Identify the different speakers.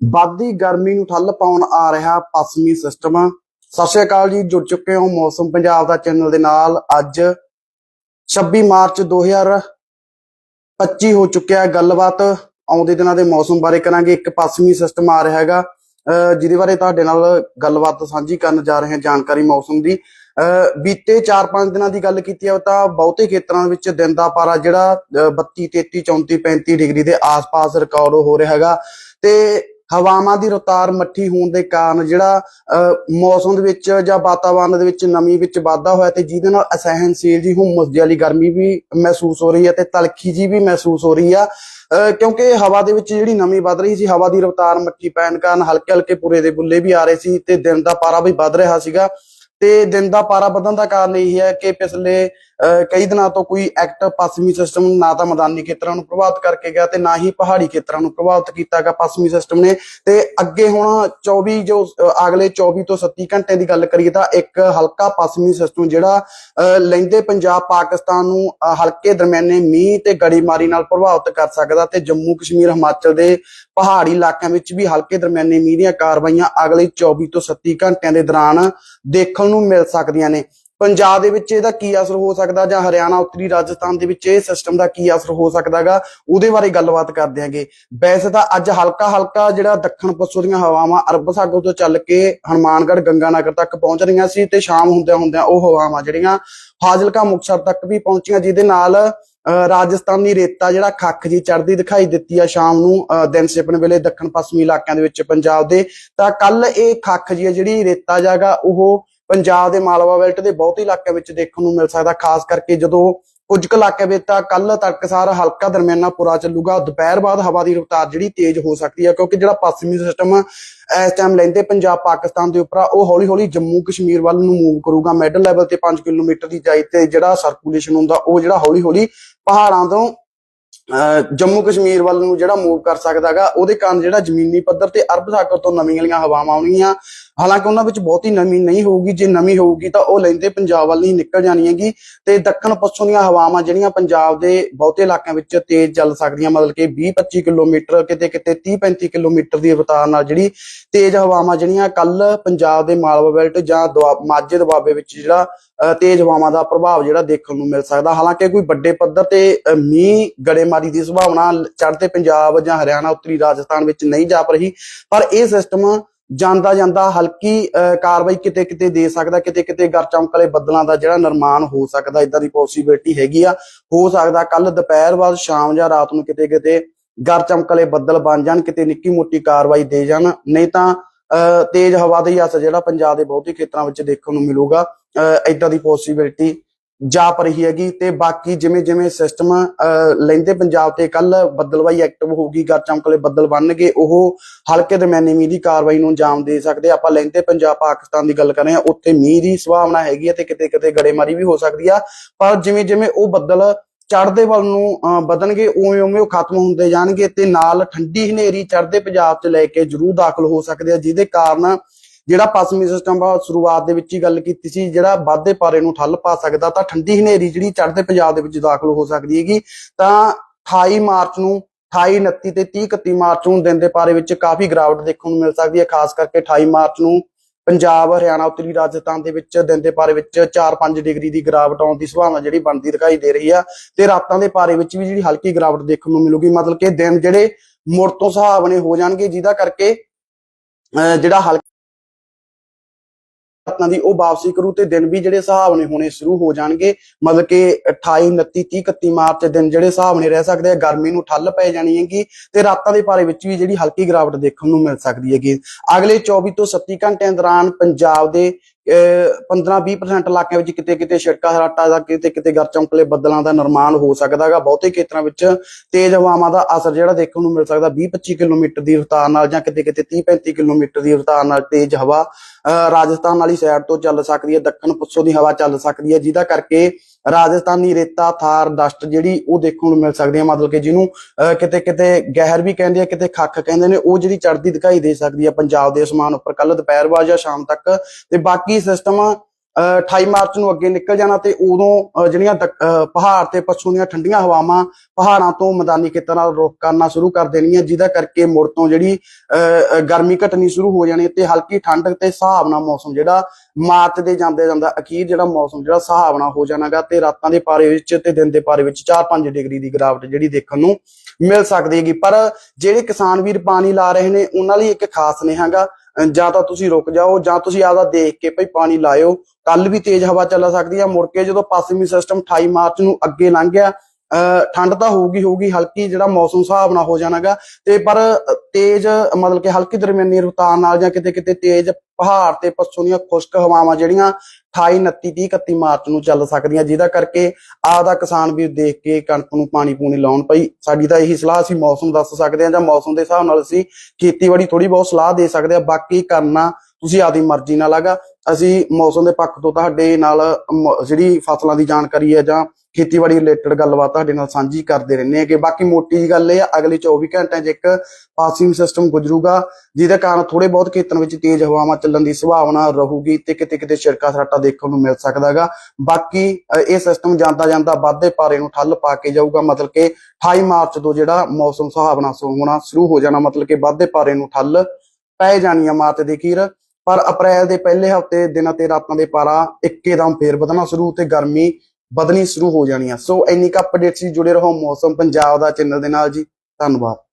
Speaker 1: ਵੱਧਦੀ ਗਰਮੀ ਨੂੰ ਠੱਲ ਪਾਉਣ ਆ ਰਿਹਾ ਪੱਛਮੀ ਸਿਸਟਮ। ਸਤਿ ਸ਼੍ਰੀ ਅਕਾਲ ਜੀ, ਜੁੜ ਚੁੱਕੇ ਹੋ ਮੌਸਮ ਪੰਜਾਬ ਦਾ ਚੈਨਲ ਦੇ ਨਾਲ। ਅੱਜ 26 ਮਾਰਚ 2025 ਹੋ ਚੁੱਕਿਆ ਗੱਲਬਾਤ। ਆਉਂਦੇ ਦਿਨਾਂ ਦੇ ਮੌਸਮ ਬਾਰੇ ਕਰਾਂਗੇ। ਇੱਕ ਪੱਛਮੀ ਸਿਸਟਮ ਆ ਰਿਹਾ ਹੈਗਾ। ਅਹ ਜਿਹਦੇ ਬਾਰੇ ਤੁਹਾਡੇ ਨਾਲ ਗੱਲਬਾਤ ਸਾਂਝੀ ਕਰਨ ਜਾ ਰਹੇ ਹਾਂ ਜਾਣਕਾਰੀ ਮੌਸਮ ਦੀ। ਅਹ ਬੀਤੇ 4-5 ਦਿਨਾਂ ਦੀ ਗੱਲ ਕੀਤੀ ਹੈ ਤਾਂ ਬਹੁਤੇ ਖੇਤਰਾਂ ਵਿੱਚ ਦਿਨ ਦਾ ਪਾਰਾ ਜਿਹੜਾ ਅਹ 32 33 34 35 ਡਿਗਰੀ ਦੇ ਆਸ-ਪਾਸ ਰਿਕਾਰਡ ਹੋ ਰਿਹਾ ਹੈਗਾ। ਤੇ ਹਵਾਵਾਂ ਦੀ ਰਫ਼ਤਾਰ ਮੱਠੀ ਹੋਣ ਦੇ ਕਾਰਨ ਜਿਹੜਾ ਅਹ, ਮੌਸਮ ਦੇ ਵਿੱਚ ਜਾਂ ਵਾਤਾਵਰਣ ਦੇ ਵਿੱਚ ਨਮੀ ਵਿੱਚ ਵਾਧਾ ਹੋਇਆ ਤੇ ਜਿਹਦੇ ਨਾਲ ਅਸਹਿਣਸ਼ੀਲ ਜੀ ਹੁਮਸ ਵਾਲੀ ਗਰਮੀ ਵੀ ਮਹਿਸੂਸ ਹੋ ਰਹੀ ਹੈ ਤੇ ਤਲਖੀ ਜੀ ਵੀ ਮਹਿਸੂਸ ਹੋ ਰਹੀ ਆ। ਅਹ, ਕਿਉਂਕਿ ਹਵਾ ਦੇ ਵਿੱਚ ਜਿਹੜੀ ਨਮੀ ਵੱਧ ਰਹੀ ਸੀ ਹਵਾ ਦੀ ਰਫ਼ਤਾਰ ਮੱਠੀ ਪੈਣ ਕਾਰਨ ਹਲਕੇ ਹਲਕੇ ਪੂਰੇ ਦੇ ਬੁੱਲੇ ਵੀ ਆ ਰਹੇ ਸੀ ਤੇ ਦਿਨ ਦਾ ਪਾਰਾ ਵੀ ਵੱਧ ਰਿਹਾ ਸੀਗਾ। ਤੇ ਦਿਨ ਦਾ ਪਾਰਾ ਵਧਣ ਦਾ ਕਾਰਨ ਇਹ ਹੈ ਕਿ ਪਿਛਲੇ ਕਈ ਦਿਨਾਂ ਤੋਂ ਕੋਈ ਐਕਟ ਪੱਛਮੀ ਸਿਸਟਮ ਨਾ ਤਾਂ ਮੈਦਾਨੀ ਖੇਤਰਾਂ ਨੂੰ ਪ੍ਰਭਾਵਿਤ ਕਰਕੇ ਗਿਆ ਤੇ ਨਾ ਹੀ ਪਹਾੜੀ ਖੇਤਰਾਂ ਨੂੰ ਪ੍ਰਭਾਵਿਤ ਕੀਤਾ ਗਿਆ ਪੱਛਮੀ ਸਿਸਟਮ ਨੇ। ਤੇ ਅੱਗੇ ਹੁਣ 24 ਜੋ ਅਗਲੇ 24 ਤੋਂ 37 ਘੰਟੇ ਦੀ ਗੱਲ ਕਰੀਏ ਤਾਂ ਇੱਕ ਹਲਕਾ ਪੱਛਮੀ ਸਿਸਟਮ ਜਿਹੜਾ ਅਹ, ਪੰਜਾਬ ਪਾਕਿਸਤਾਨ ਨੂੰ ਹਲਕੇ ਦਰਮਿਆਨੇ ਮੀਂਹ ਤੇ ਗੜੀਮਾਰੀ ਨਾਲ ਪ੍ਰਭਾਵਿਤ ਕਰ ਸਕਦਾ ਤੇ ਜੰਮੂ ਕਸ਼ਮੀਰ ਹਿਮਾਚਲ ਦੇ ਪਹਾੜੀ ਇਲਾਕਿਆਂ ਵਿੱਚ ਵੀ ਹਲਕੇ ਦਰਮਿਆਨੇ ਮੀਂਹ ਦੀਆਂ ਕਾਰਵਾਈਆਂ ਅਗਲੇ 24 ਤੋਂ 37 ਘੰਟਿਆਂ ਦੇ ਦੌਰਾਨ ਦੇਖਣ ਨੂੰ ਮਿਲ ਸਕਦੀਆਂ ਨੇ। ਪੰਜਾਬ ਦੇ ਵਿੱਚ ਇਹਦਾ ਕੀ ਅਸਰ ਹੋ ਸਕਦਾ ਜਾਂ ਹਰਿਆਣਾ ਉੱਤਰੀ ਰਾਜਸਥਾਨ ਦੇ ਵਿੱਚ ਇਹ ਸਿਸਟਮ ਦਾ ਕੀ ਅਸਰ ਹੋ ਸਕਦਾਗਾ ਉਹਦੇ ਬਾਰੇ ਗੱਲਬਾਤ ਕਰਦੇ ਹਾਂਗੇ। ਵੈਸੇ ਤਾਂ ਅੱਜ ਹਲਕਾ ਹਲਕਾ ਜਿਹੜਾ ਦੱਖਣ ਪੱਛਮ ਦੀਆਂ ਹਵਾਵਾਂ ਅਰਬ ਸਾਗਰ ਤੋਂ ਚੱਲ ਕੇ ਹਨੂਮਾਨਗੜ੍ਹ ਗੰਗਾਨਗਰ ਤੱਕ ਪਹੁੰਚ ਰਹੀਆਂ ਸੀ ਤੇ ਸ਼ਾਮ ਹੁੰਦਿਆਂ ਹੁੰਦਿਆਂ ਉਹ ਹਵਾਵਾਂ ਜਿਹੜੀਆਂ ਫਾਜ਼ਿਲਕਾ ਮੁਕਤਸਰ ਤੱਕ ਵੀ ਪਹੁੰਚੀਆਂ ਜਿਹਦੇ ਨਾਲ ਅਹ, ਰਾਜਸਥਾਨੀ ਰੇਤਾ ਜਿਹੜਾ ਖੱਖ ਜੀ ਚੜਦੀ ਦਿਖਾਈ ਦਿੱਤੀ ਆ ਸ਼ਾਮ ਨੂੰ ਅਹ, ਦਿਨ ਸਿਪਣ ਵੇਲੇ ਦੱਖਣ ਪੱਛਮੀ ਇਲਾਕਿਆਂ ਦੇ ਵਿੱਚ ਪੰਜਾਬ ਦੇ। ਤਾਂ ਕੱਲ ਇਹ ਖੱਖ ਜੀ ਜਿਹੜੀ ਰੇਤਾ ਜਾਗਾ ਉਹ ਪੰਜਾਬ ਦੇ ਮਾਲਵਾ ਬੈਲਟ ਦੇ ਬਹੁਤੇ ਇਲਾਕਿਆਂ ਵਿੱਚ ਦੇਖਣ ਨੂੰ ਮਿਲ ਸਕਦਾ, ਖਾਸ ਕਰਕੇ ਜਦੋਂ ਕੁਝ ਕੁ ਇਲਾਕਿਆਂ ਵਿੱਚ ਤਾਂ ਕੱਲ ਤੜਕਸਾਰ ਹਲਕਾ ਦਰਮਿਆਨਾ ਪੁਰਾ ਚੱਲੂਗਾ, ਦੁਪਹਿਰ ਬਾਅਦ ਹਵਾ ਦੀ ਰਫ਼ਤਾਰ ਜਿਹੜੀ ਤੇਜ਼ ਹੋ ਸਕਦੀ ਹੈ, ਕਿਉਂਕਿ ਜਿਹੜਾ ਪੱਛਮੀ ਸਿਸਟਮ ਇਸ ਟਾਈਮ ਲੈਂਦੇ ਪੰਜਾਬ, ਪਾਕਿਸਤਾਨ ਦੇ ਉੱਪਰ ਉਹ ਹੌਲੀ ਹੌਲੀ ਜੰਮੂ ਕਸ਼ਮੀਰ ਵੱਲ ਨੂੰ ਮੂਵ ਕਰੂਗਾ। ਮਿਡਲ ਲੈਵਲ ਤੇ 5 ਕਿਲੋਮੀਟਰ ਦੀ ਜਾਈ ਤੇ ਜਿਹੜਾ ਸਰਕੂਲੇਸ਼ਨ ਹੁੰਦਾ, ਉਹ ਜਿਹੜਾ ਹੌਲੀ ਹੌਲੀ ਪਹਾੜਾਂ ਤੋਂ ਜੰਮੂ ਕਸ਼ਮੀਰ ਵੱਲ ਨੂੰ ਜਿਹੜਾ ਮੂਵ ਕਰ ਸਕਦਾ ਸਕਦਾਗਾ ਉਹਦੇ ਕਾਰਨ ਜਿਹੜਾ ਜ਼ਮੀਨੀ ਪੱਧਰ ਤੇ ਅਰਬ ਸਾਗਰ ਤੋਂ ਨਮੀ ਵਾਲੀਆਂ ਹਵਾਵਾਂ ਆਉਣਗੀਆਂ। ਹਾਲਾਂਕਿ ਉਹਨਾਂ ਵਿੱਚ ਬਹੁਤੀ ਨਮੀ ਨਹੀਂ ਹੋਊਗੀ। ਜੇ ਨਮੀ ਹੋਊਗੀ ਤਾਂ ਉਹ ਲੈਂਦੇ ਪੰਜਾਬ ਵੱਲ ਨਹੀਂ ਨਿਕਲ ਜਾਣੀ ਹੈਗੀ ਤੇ ਦੱਖਣ ਪੱਛਮ ਦੀਆਂ ਹਵਾਵਾਂ ਜਿਹੜੀਆਂ ਪੰਜਾਬ ਦੇ ਬਹੁਤੇ ਇਲਾਕਿਆਂ ਵਿੱਚ ਤੇਜ਼ ਚੱਲ ਸਕਦੀਆਂ ਮਤਲਬ ਕਿ 20-25 ਕਿਲੋਮੀਟਰ ਕਿਤੇ ਕਿਤੇ 30-35 ਕਿਲੋਮੀਟਰ ਦੀ ਰਫ਼ਤਾਰ ਨਾਲ ਜਿਹੜੀ ਤੇਜ਼ ਹਵਾਵਾਂ ਜਿਹੜੀਆਂ ਕੱਲ ਪੰਜਾਬ ਦੇ ਮਾਲਵਾ ਬੈਲਟ ਜਾਂ ਦੁਆ- ਮਾਝੇ ਦੁਆਬੇ ਵਿੱਚ ਜਿਹੜਾ ਅਹ, ਤੇਜ਼ ਹਵਾਵਾਂ ਦਾ ਪ੍ਰਭਾਵ ਜਿਹੜਾ ਦੇਖਣ ਨੂੰ ਮਿਲ ਸਕਦਾ। ਹਾਲਾਂਕਿ ਕੋਈ ਵੱਡੇ ਪੱਧਰ ਤੇ ਅਹ, ਮੀਂਹ ਗੜੇਮਾਰੀ ਦੀ ਸੰਭਾਵਨਾ ਚੜ੍ਹਦੇ ਪੰਜਾਬ ਜਾਂ ਹਰਿਆਣਾ ਉੱਤਰੀ ਰਾਜਸਥਾਨ ਵਿੱਚ ਨਹੀਂ ਜਾਪ ਰਹੀ ਪਰ ਇਹ ਸਿਸਟਮ ਜਾਂਦਾ ਜਾਂਦਾ ਹਲਕੀ ਕਾਰਵਾਈ ਕਿਤੇ ਕਿਤੇ ਦੇ ਸਕਦਾ ਕਿਤੇ ਕਿਤੇ ਗਰ ਚਮਕਲੇ ਬੱਦਲਾਂ ਦਾ ਜਿਹੜਾ ਨਿਰਮਾਣ ਹੋ ਸਕਦਾ ਇਦਾਂ ਦੀ ਪੋਸਿਬਿਲਿਟੀ ਹੈਗੀ ਆ। ਹੋ ਸਕਦਾ ਕੱਲ ਦੁਪਹਿਰ ਬਾਅਦ ਸ਼ਾਮ ਜਾਂ ਰਾਤ ਨੂੰ ਕਿਤੇ ਕਿਤੇ ਗਰ ਚਮਕਲੇ ਬੱਦਲ ਬਣ ਜਾਣ ਕਿਤੇ ਨਿੱਕੀ ਮੋਟੀ ਕਾਰਵਾਈ ਦੇ ਜਾਣ। ਨਹੀਂ ਤਾਂ ਅਹ, ਤੇਜ਼ ਹਵਾ ਦਾ ਹੀ ਅਸਰ ਜਿਹੜਾ ਪੰਜਾਬ ਦੇ ਬਹੁਤੇ ਖੇਤਰਾਂ ਵਿੱਚ ਦੇਖਣ ਨੂੰ ਮਿਲੂਗਾ ਇਦਾਂ ਦੀ ਪੋਸਿਬਿਲਿਟੀ ਜਾਪ ਰਹੀ ਹੈਗੀ ਤੇ ਬਾਕੀ ਜਿਵੇਂ ਜਿਵੇਂ ਸਿਸਟਮ ਲੈਂਦੇ ਪੰਜਾਬ ਤੇ ਕੱਲ ਬੱਦਲਵਾਈ ਐਕਟਿਵ ਹੋਊਗੀ ਗਰ ਚਮਕਲੇ ਬੱਦਲ ਬਣਨਗੇ ਉਹ ਹਲਕੇ ਦਰਮਿਆਨੀ ਮੀਂਹ ਦੀ ਕਾਰਵਾਈ ਨੂੰ ਅੰਜਾਮ ਦੇ ਸਕਦੇ ਆਪਾਂ ਲੈਂਦੇ ਪੰਜਾਬ ਪਾਕਿਸਤਾਨ ਦੀ ਗੱਲ ਕਰ ਰਹੇ ਹਾਂ ਉੱਥੇ ਮੀਂਹ ਦੀ ਸੰਭਾਵਨਾ ਹੈਗੀ ਹੈ ਤੇ ਕਿਤੇ ਕਿਤੇ ਗੜੇਮਾਰੀ ਵੀ ਹੋ ਸਕਦੀ ਆ। ਪਰ ਜਿਵੇਂ ਜਿਵੇਂ ਉਹ ਬੱਦਲ ਚੜਦੇ ਵੱਲ ਨੂੰ ਅਹ, ਵਧਣਗੇ ਉਵੇਂ ਉਵੇਂ ਉਹ ਖਤਮ ਹੁੰਦੇ ਜਾਣਗੇ ਤੇ ਨਾਲ ਠੰਡੀ ਹਨੇਰੀ ਚੜਦੇ ਪੰਜਾਬ 'ਚ ਲੈ ਕੇ ਜ਼ਰੂਰ ਦਾਖਲ ਹੋ ਸਕਦੇ ਆ ਜਿਹਦੇ ਕਾਰਨ ਜਿਹੜਾ ਪੱਛਮੀ ਸਿਸਟਮ ਆ ਸ਼ੁਰੂਆਤ ਦੇ ਵਿੱਚ ਹੀ ਗੱਲ ਕੀਤੀ ਸੀ, ਜਿਹੜਾ ਵਾਧੇ ਪਾਰੇ ਨੂੰ ਠੱਲ ਪਾ ਸਕਦਾ, ਤਾਂ ਠੰਡੀ ਹਨੇਰੀ ਜਿਹੜੀ ਚੜ੍ਹਦੇ ਪੰਜਾਬ ਦੇ ਵਿੱਚ ਦਾਖਲ ਹੋ ਸਕਦੀ ਹੈਗੀ। ਤਾਂ 28 ਮਾਰਚ ਨੂੰ 28 29 ਤੇ 30 31 ਮਾਰਚ ਨੂੰ ਦਿਨ ਦੇ ਪਾਰੇ ਵਿੱਚ ਕਾਫੀ ਗਿਰਾਵਟ ਦੇਖਣ ਨੂੰ ਮਿਲ ਸਕਦੀ ਹੈ, ਖਾਸ ਕਰਕੇ 28 ਮਾਰਚ ਨੂੰ ਪੰਜਾਬ, ਹਰਿਆਣਾ, ਉੱਤਰੀ ਰਾਜਸਥਾਨ ਦੇ ਵਿੱਚ ਦਿਨ ਦੇ ਪਾਰੇ ਵਿੱਚ 4-5 ਡਿਗਰੀ ਦੀ ਗਿਰਾਵਟ ਆਉਣ ਦੀ ਸੰਭਾਵਨਾ ਜਿਹੜੀ ਬਣਦੀ ਦਿਖਾਈ ਦੇ ਰਹੀ ਆ। ਤੇ ਰਾਤਾਂ ਦੇ ਪਾਰੇ ਵਿੱਚ ਵੀ ਜਿਹੜੀ ਹਲਕੀ ਗਿਰਾਵਟ ਦੇਖਣ ਨੂੰ ਮਿਲੂਗੀ, ਮਤਲਬ ਕਿ ਦਿਨ ਜਿਹੜੇ ਮੁੜ ਤੋਂ ਸੁਹਾਵਣੇ ਹੋ ਜਾਣਗੇ, ਜਿਹਦਾ ਕਰਕੇ, ਅਹ ਜਿਹੜਾ ਹਲਕਾ ਰਾਤਾਂ ਦੀ ਉਹ ਵਾਪਸੀ ਕਰੂ ਤੇ ਦਿਨ ਵੀ ਜਿਹੜੇ ਹਿਸਾਬ ਨੇ ਹੋਣੇ ਸ਼ੁਰੂ ਹੋ ਜਾਣਗੇ, ਮਤਲਬ ਕਿ 28 29 30 31 ਮਾਰਚ ਦਿਨ ਜਿਹੜੇ ਹਿਸਾਬ ਨੇ ਰਹਿ ਸਕਦੇ ਆ, ਗਰਮੀ ਨੂੰ ਠੱਲ ਪੈ ਜਾਣੀ ਹੈਗੀ ਤੇ ਰਾਤਾਂ ਦੇ ਪਾਰੇ ਵਿੱਚ ਵੀ ਜਿਹੜੀ ਹਲਕੀ ਗਿਰਾਵਟ ਦੇਖਣ ਨੂੰ ਮਿਲ ਸਕਦੀ ਹੈਗੀ। ਅਗਲੇ 24 ਤੋਂ 37 ਘੰਟਿਆਂ ਦੌਰਾਨ ਪੰਜਾਬ ਦੇ 15-20% ਇਲਾਕਿਆਂ ਵਿੱਚ ਕਿਤੇ ਕਿਤੇ ਛਿੜਕਾ ਹਰਾਟਾ ਦਾ ਕਿਤੇ ਕਿਤੇ ਗਰ ਚਮਕਲੇ ਬੱਦਲਾਂ ਦਾ ਨਿਰਮਾਣ ਹੋ ਸਕਦਾ ਹੈਗਾ। ਬਹੁਤੇ ਖੇਤਰਾਂ ਵਿੱਚ ਤੇਜ਼ ਹਵਾਵਾਂ ਦਾ ਅਸਰ ਜਿਹੜਾ ਦੇਖਣ ਨੂੰ ਮਿਲ ਸਕਦਾ। 20-25 ਕਿਲੋਮੀਟਰ ਦੀ ਰਫ਼ਤਾਰ ਨਾਲ ਜਾਂ ਕਿਤੇ ਕਿਤੇ 30-35 ਕਿਲੋਮੀਟਰ ਦੀ ਰਫ਼ਤਾਰ ਨਾਲ ਤੇਜ਼ ਹਵਾ, ਅਹ ਰਾਜਸਥਾਨ ਵਾਲੀ ਸਾਈਡ ਤੋਂ ਚੱਲ ਸਕਦੀ ਹੈ। ਦੱਖਣ ਪੱਛੋਂ ਦੀ ਹਵਾ ਚੱਲ ਸਕਦੀ ਹੈ। ਜਿਹਦਾ ਕਰਕੇ ਰਾਜਸਥਾਨੀ ਰੇਤਾ, ਥਾਰ ਡਸਟ ਜਿਹੜੀ ਉਹ ਦੇਖਣ ਨੂੰ ਮਿਲ ਸਕਦੀ ਹੈ, ਮਤਲਬ ਕਿ ਜਿਹਨੂੰ, ਅਹ, ਕਿਤੇ ਕਿਤੇ ਗਹਿਰ ਵੀ ਕਹਿੰਦੇ ਆ, ਕਿਤੇ ਖੱਖ ਕਹਿੰਦੇ ਨੇ, ਉਹ ਜਿਹੜੀ ਚੜਦੀ ਦਿਖਾਈ ਦੇ ਸਕਦੀ ਹੈ ਪੰਜਾਬ ਦੇ ਅਸਮਾਨ ਉੱਪਰ ਕੱਲ ਦੁਪਹਿਰ ਬਾਅਦ ਜਾਂ ਸ਼ਾਮ ਤੱਕ। ਤੇ ਬਾਕੀ ਸਿਸਟਮ 28 ਮਾਰਚ ਨੂੰ ਅੱਗੇ ਨਿਕਲ ਜਾਣਾ ਤੇ ਉਦੋਂ ਜਿਹੜੀਆਂ ਪਹਾੜ ਤੇ ਪੱਛੋਂ ਦੀਆਂ ਠੰਡੀਆਂ ਹਵਾਵਾਂ ਪਹਾੜਾਂ ਤੋਂ ਮੈਦਾਨੀ ਖੇਤਰਾਂ ਨਾਲ ਰੁੱਖ ਕਰਨਾ ਸ਼ੁਰੂ ਕਰ ਦੇਣੀਆਂ ਜਿਹਦਾ ਕਰਕੇ ਮੁੜ ਤੋਂ ਜਿਹੜੀ ਅਹ, ਗਰਮੀ ਘਟਣੀ ਸ਼ੁਰੂ ਹੋ ਜਾਣੀ ਤੇ ਹਲਕੀ ਠੰਡ ਤੇ ਹਿਸਾਬ ਮੌਸਮ ਜਿਹੜਾ ਮਾਰਚ ਦੇ ਜਾਂਦੇ ਜਾਂਦਾ ਅਖੀਰ ਜਿਹੜਾ ਮੌਸਮ ਜਿਹੜਾ ਹਿਸਾਬ ਨਾਲ ਹੋ ਜਾਣਾਗਾ ਤੇ ਰਾਤਾਂ ਦੇ ਪਾਰੇ ਵਿੱਚ ਤੇ ਦਿਨ ਦੇ ਪਾਰੇ ਵਿੱਚ 4-5 ਡਿਗਰੀ ਦੀ ਗਿਰਾਵਟ ਜਿਹੜੀ ਦੇਖਣ ਨੂੰ ਮਿਲ ਸਕਦੀ ਹੈਗੀ। ਪਰ ਜਿਹੜੇ ਕਿਸਾਨ ਵੀਰ ਪਾਣੀ ਲਾ ਰਹੇ ਨੇ ਉਹਨਾਂ ਲਈ ਇੱਕ ਖਾਸ ਨੇ ਜਾਂ ਤਾਂ ਤੁਸੀਂ ਰੁਕ ਜਾਓ, ਜਾਂ ਤੁਸੀਂ ਆਪਦਾ ਦੇਖ ਕੇ ਭਈ ਪਾਣੀ ਲਾਇਓ। ਕੱਲ ਵੀ ਤੇਜ਼ ਹਵਾ ਚੱਲ ਸਕਦੀ ਹੈ ਮੁੜ ਕੇ ਜਦੋਂ ਪੱਛਮੀ ਸਿਸਟਮ 28 ਮਾਰਚ ਨੂੰ ਅੱਗੇ ਲੰਘ ਗਿਆ ਠੰਡ ਤਾਂ ਹੋਊਗੀ ਹੋਊਗੀ, ਹਲਕੀ ਜਿਹੜਾ ਮੌਸਮ ਹਿਸਾਬ ਨਾਲ ਹੋ ਜਾਣਾਗਾ। ਤੇ ਪਰ ਤੇਜ਼, ਮਤਲਬ ਕਿ ਹਲਕੀ ਦਰਮਿਆਨੀ ਰਫ਼ਤਾਰ ਨਾਲ ਜਾਂ ਕਿਤੇ ਕਿਤੇ ਤੇਜ਼ ਪਹਾੜ ਤੇ ਪੱਛੋਂ ਦੀਆਂ ਖੁਸ਼ਕ ਹਵਾਵਾਂ ਜਿਹੜੀਆਂ 28 29 30 31 ਮਾਰਚ ਨੂੰ ਚੱਲ ਸਕਦੀਆਂ, ਜਿਹਦਾ ਕਰਕੇ ਆਪਦਾ ਕਿਸਾਨ ਵੀ ਦੇਖ ਕੇ ਕਣਕ ਨੂੰ ਪਾਣੀ ਪੂਣੀ ਲਾਉਣ ਪਈ। ਸਾਡੀ ਤਾਂ ਇਹੀ ਸਲਾਹ, ਅਸੀਂ ਮੌਸਮ ਦੱਸ ਸਕਦੇ ਹਾਂ ਜਾਂ ਮੌਸਮ ਦੇ ਹਿਸਾਬ ਨਾਲ ਅਸੀਂ ਖੇਤੀਬਾੜੀ ਥੋੜੀ ਬਹੁਤ ਸਲਾਹ ਦੇ ਸਕਦੇ ਹਾਂ। ਬਾਕੀ ਕਰਨਾ ਤੁਸੀਂ ਆਪਦੀ ਮਰਜ਼ੀ ਨਾਲ ਹੈਗਾ। ਅਸੀਂ ਮੌਸਮ ਦੇ ਪੱਖ ਤੋਂ ਤੁਹਾਡੇ ਨਾਲ ਜਿਹੜੀ ਫਸਲਾਂ ਦੀ ਜਾਣਕਾਰੀ ਹੈ ਜਾਂ ਖੇਤੀਬਾੜੀ ਰਿਲੇਟਡ ਗੱਲਬਾਤ ਤੁਹਾਡੇ ਨਾਲ ਸਾਂਝੀ ਕਰਦੇ ਰਹਿੰਦੇ ਆ ਕਿ ਬਾਕੀ ਮੋਟੀ ਜੀ ਗੱਲ ਇਹ ਆ, ਅਗਲੇ 24 ਘੰਟਿਆਂ 'ਚ ਇੱਕ ਪਾਸਿੰਗ ਸਿਸਟਮ ਗੁਜ਼ਰੂਗਾ, ਜਿਹਦੇ ਕਾਰਨ ਥੋੜੇ ਬਹੁਤ ਖੇਤਰਾਂ ਵਿੱਚ ਤੇਜ਼ ਹਵਾਵਾਂ ਚੱਲਣ ਦੀ ਸੰਭਾਵਨਾ ਰਹੂਗੀ ਤੇ ਕਿਤੇ ਕਿਤੇ ਛਿੜਕਾ ਸਰਾਟਾ ਦੇਖਣ ਨੂੰ ਮਿਲ ਸਕਦਾਗਾ ਬਾਕੀ ਇਹ ਸਿਸਟਮ ਜਾਂਦਾ ਜਾਂਦਾ ਵਾਧੇ ਪਾਰੇ ਨੂੰ ਠੱਲ ਪਾ ਕੇ ਜਾਊਗਾ, ਮਤਲਬ ਕਿ 28 ਮਾਰਚ ਤੋਂ ਜਿਹੜਾ ਮੌਸਮ ਸੁਹਾਵਣਾ ਹੋਣਾ ਸ਼ੁਰੂ ਹੋ ਜਾਣਾ, ਮਤਲਬ ਕਿ ਵਾਧੇ ਪਾਰੇ ਨੂੰ ਠੱਲ ਪੈ ਜਾਣੀ ਆ ਮਾਰਚ ਦੇ ਅਖੀਰ। ਪਰ ਅਪ੍ਰੈਲ ਦੇ ਪਹਿਲੇ ਹਫ਼ਤੇ ਦਿਨਾਂ ਤੇ ਰਾਤਾਂ ਦੇ ਪਾਰਾ ਇੱਕੇਦਮ ਫੇਰ ਵਧਣਾ ਸ਼ੁਰੂ ਤੇ ਗਰਮੀ ਵਧਣੀ ਸ਼ੁਰੂ ਹੋ ਜਾਣੀ ਆ। ਸੋ ਇੰਨੀ ਕੁ ਅਪਡੇਟ ਸੀ ਜੁੜੇ ਰਹੋ ਮੌਸਮ ਪੰਜਾਬ ਦਾ ਚੈਨਲ ਦੇ ਨਾਲ ਜੀ। ਧੰਨਵਾਦ।